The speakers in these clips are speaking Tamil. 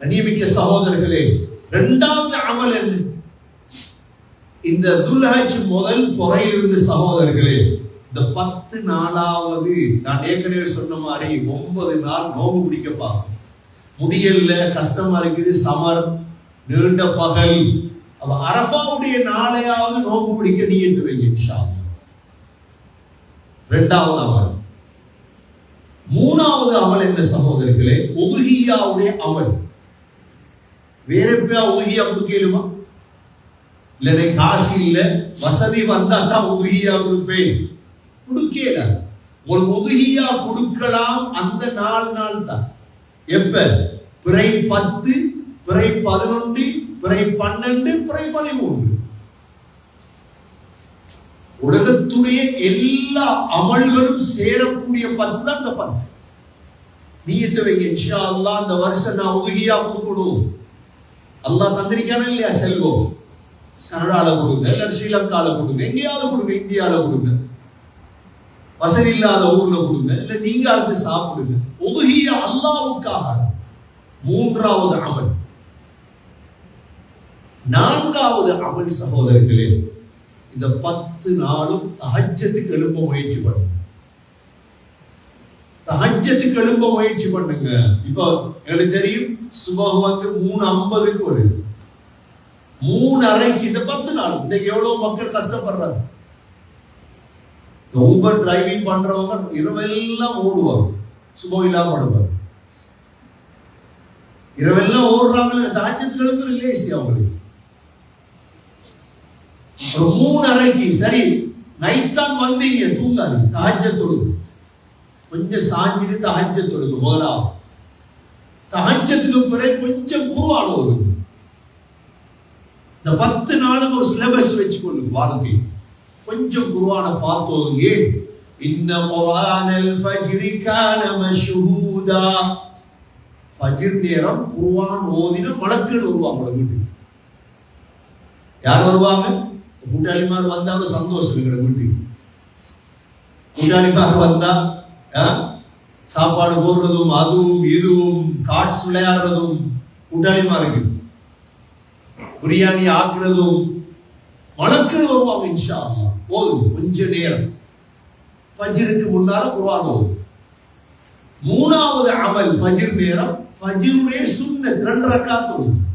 கண்ணியமிக்க சகோதரர்களே இரண்டாவது அமல் என்ன? இந்த துல்ஹஜ் முதல் புகையிலிருந்து சகோதரர்களே இந்த பத்து நாளாவது நான் ஏற்கனவே சொன்ன மாதிரி ஒன்பது நாள் நோம்பு பிடிக்கப்பாங்க முடியல கஷ்டமா இருக்குது சமர் நீண்ட பகல். அப்ப அரபாவுடைய நாளையாவது நோம்பு பிடிக்க நீ என்று வைங்க ரெண்டாவது அமல். மூணாவது அமல் என்ன சகோதரர்களே? உதுகியாவுடைய அமல். வேற எப்பயா உதுகியா கொடுக்கலுமா இல்ல காசு இல்லை வசதி வந்தா தான் உதுகியா கொடுப்பேன் கொடுக்கல ஒரு உதுகியா கொடுக்கலாம் அந்த நாலு நாள் தான். எப்ப? பிறை பத்து பிறை பதினொன்று பிறை பன்னெண்டு பிறை பதிமூன்று. உலகத்துடைய எல்லா அமல்களும் சேரக்கூடிய பத்து தான் இந்த பத்து. நீ வைங்க இந்த வருஷம் நான் உதுகியா கொடுக்கணும். அல்லாஹ் தந்திரிக்கான இல்லையா? செல்வம். கனடாவில் கொடுங்க இல்ல ஸ்ரீலங்கால கொடுங்க எங்கேயாவது கொடுங்க இந்தியாவில் கொடுங்க. வசதி இல்லாத ஊர்ல கொடுங்க இல்ல நீங்க அதுக்கு சாப்பிடுங்க. உதவிய அல்லாவுக்காக. மூன்றாவது அமல். நான்காவது அமல் சகோதரர்களே இந்த பத்து நாளும் தகச்சத்துக்கு எழுப்ப முயற்சி பண்ணும் தஹஜத்துக்கு எழுப்ப முயற்சி பண்ணுங்க. இப்போ எனக்கு தெரியும் சுபம் வந்து மூணு ஐம்பதுக்கு வருது. மூணு அறைக்கு இந்த பத்து நாள் இன்னைக்கு எவ்வளவு மக்கள் கஷ்டப்படுறாங்க? ஊபர் டிரைவிங் பண்றவங்க இரவெல்லாம் ஓடுவாங்க. சுபம் இல்லாம படுவாங்க இரவெல்லாம் ஓடுறாங்க தாஜத்துக்கு எழுப்புற லேசி அவங்களுக்கு. ஒரு மூணு அறைக்கு சரி நைட் தான் வந்தீங்க தூங்காது தாஜ கொஞ்சம் சாஞ்சிட்டு தாஜ தொழுது முதலாவது. தாஜத்துக்கு பிறகு கொஞ்சம் குருவான ஒரு இந்த பத்து நாளும் ஒரு சிலபஸ் வச்சுக்கொள்ளுங்க வாழ்க்கை. கொஞ்சம் குருவான பார்த்தோம் ஏன் இன்ன குர்ஆனல் ஃபஜ்ரி கான மஷ்ஹூதா ஃபஜ்ர் நேரம் குருவான் ஓதின மலக்கள் வருவாங்க உங்க வீட்டுக்கு. யார் வருவாங்க? கூட்டாளிமார் வந்தாலும் சந்தோஷம் எங்கட வீட்டுக்கு. கூட்டாளிமார் வந்தா சாப்பாடு போடுறதும் அதுவும் இதுவும் கார்ட்ஸ் விளையாடுறதும் கூட்டாளிமாருக்கு பிரியாணி ஆக்குறதும் வழக்கில் வருவாங்க இன்ஷா போதும் கொஞ்ச நேரம். ஃபஜிருக்கு முன்னால குர்ஆன் ஓதும். மூணாவது அமல் ஃபஜிர் நேரம். ஃபஜிருடைய சுண்ணத் ரெண்டு ரக்காத் ஓதும்.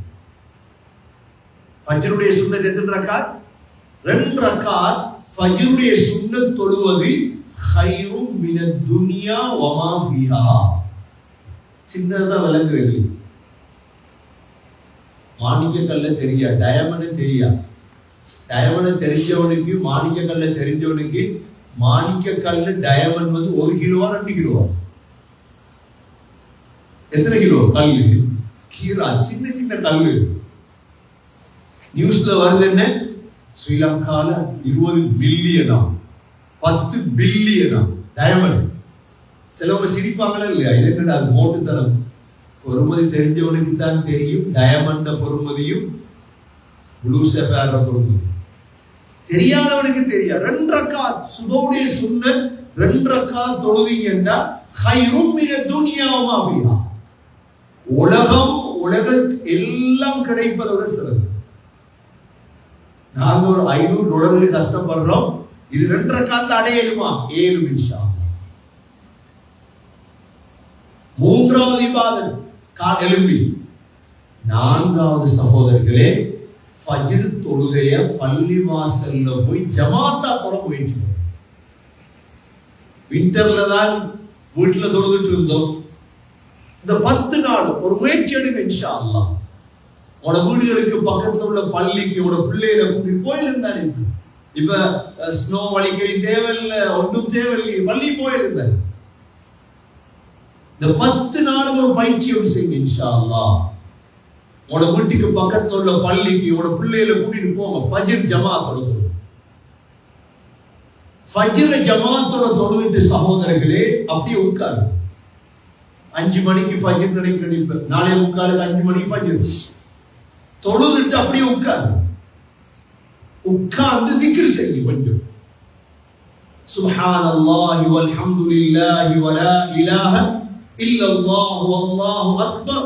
ஃபஜ்ருடைய சுண்ணத் எத்தனை ரக்காத்? ரெண்டு ரக்காத். ஃபஜ்ருடைய சுண்ணத் தொழுவது ஹைரும் மின துனியா வமா ஃபீஹா சின்னதா விளங்குறது மாணிக்க கல்ல தெரியா? டயமண்ட் தெரியா? டயமண்ட் தெரிஞ்சவனுக்கு மாணிக்க கல்ல தெரிஞ்சவனுக்கு மாணிக்க கல் டயமண்ட் வந்து ஒரு கிலோவா ரெண்டு கிலோவா? எத்தனை கிலோ? கல். கீரா சின்ன சின்ன கல். நியூஸ்ல வருது என்ன? ஸ்ரீலங்கால இருபது மில்லியனா பத்து பில்லியனா டயமண்ட் சிலவங்க சிரிப்பாங்களா இல்லையா? இது என்னடா அது மோட்டுத்தனம் பொறுமதி தெரிஞ்சவனுக்கு தான் தெரியும் டயமண்ட பொறுமதியும் ப்ளூ செஃபேர பொறுமதி தெரியாதவனுக்கு தெரியாது. ரெண்டு ரக்கா சுபவுடைய சுந்தர் ரெண்டு ரக்கா தொழுவீங்கன்னா ஹைரும் மிக துனியாவுமா அப்படியா உலகம் உலக எல்லாம் கிடைப்பதோட விட சிறந்த நாங்க ஒரு ஐநூறு டாலருக்கு கஷ்டப்படுறோம். இது ரெண்டரை ரக்காத்துல அடையலுமா? ஏழு நிமிஷம் மூன்றாவது இபாதத் கால் எழும்பி. நான்காவது சகோதரர்களே ஃபஜ்ர் தொழுகைய பள்ளி வாசல்ல போய் ஜமாத்தா கூட போயிட்டு விண்டர்ல தான் வீட்டுல தொழுதுட்டு இருந்தோம். இந்த பத்து நாள் ஒரு முயற்சி எடுங்க இன்ஷா அல்லா உன வீடுகளுக்கு பக்கத்துல உள்ள பள்ளிக்கு உன பிள்ளைகளை கூட்டிட்டு போயிருந்தாரு இப்ப ஸ்னோ வலிக்க தேவையில்லை ஒன்றும் தேவையில்லை வள்ளி போயிருந்த இந்த. பத்து நாள் ஒரு பயிற்சியும் செய்யுங்க இன்ஷா உன வீட்டுக்கு பக்கத்துல உள்ள பள்ளிக்கு உன பிள்ளைகளை கூட்டிட்டு போங்க ஃபஜிர் ஜமா தொழுது. ஃபஜிர ஜமாத்தோட தொழுதுட்டு சகோதரர்களே அப்படியே உட்காரு அஞ்சு மணிக்கு ஃபஜிர் நினைக்கிறேன் நாளே நாளை அஞ்சு மணிக்கு ஃபஜிர். தொழுதுட்டு அப்படியே உட்காரு உட்கார்ந்து திக்ர் செய்யுங்க கொஞ்சம் سبحان الله والحمد لله ولا إله إلا الله والله أكبر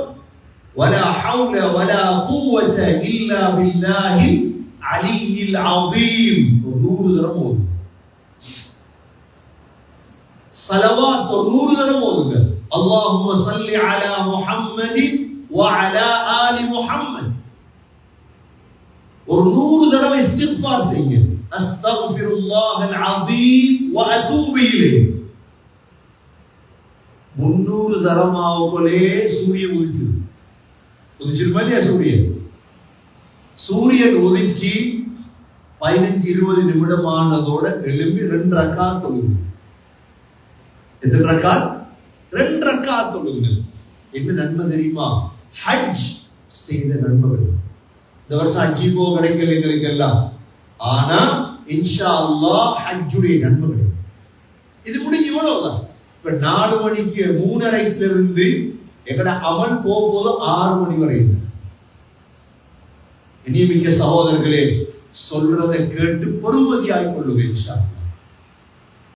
ولا حول ولا قوة إلا بالله العلي العظيم நூறு தரம் ஓதுங்க صلوات நூறு தரம் ஓதுங்க اللهم صل على محمد وعلى இஸ்திக்ஃபார் செய்ய அஸ்தக்ஃபிருல்லாஹ் அல்-அஸீம் வ அதூபு இலைஹி முன்னூறு தரமாவுக்குள்ளே சூரியன் உதிச்சு உதிச்சிருப்பா இல்லையா சூரியன்? சூரியன் உதிச்சு பதினஞ்சு இருபது நிமிடம் ஆனதோட எழும்பி ரெண்டு ரக்கா தொழுங்க எத்தனை ரக்கா ரெண்டு ரக்கா தொழுங்க என்ன நன்மை தெரியுமா? ஹஜ் செய்த நண்பர்கள். இந்த வருஷம் ஹஜ்ஜி கிடைக்கல எங்களுக்கு எல்லாம் ஆனா இன்ஷா அல்லா ஹஜ்ஜுடைய நன்மை கிடைக்கும் இது முடிஞ்சு இவ்வளவுதான். இப்ப நாலு மணிக்கு மூணரைக்கு இருந்து எங்கட அமல் போகும்போது ஆறு மணி வரை இனிமிக்க சகோதரர்களே சொல்றதை கேட்டு பொறுமதியாய் கொள்ளுங்க இன்ஷா அல்லாஹ்.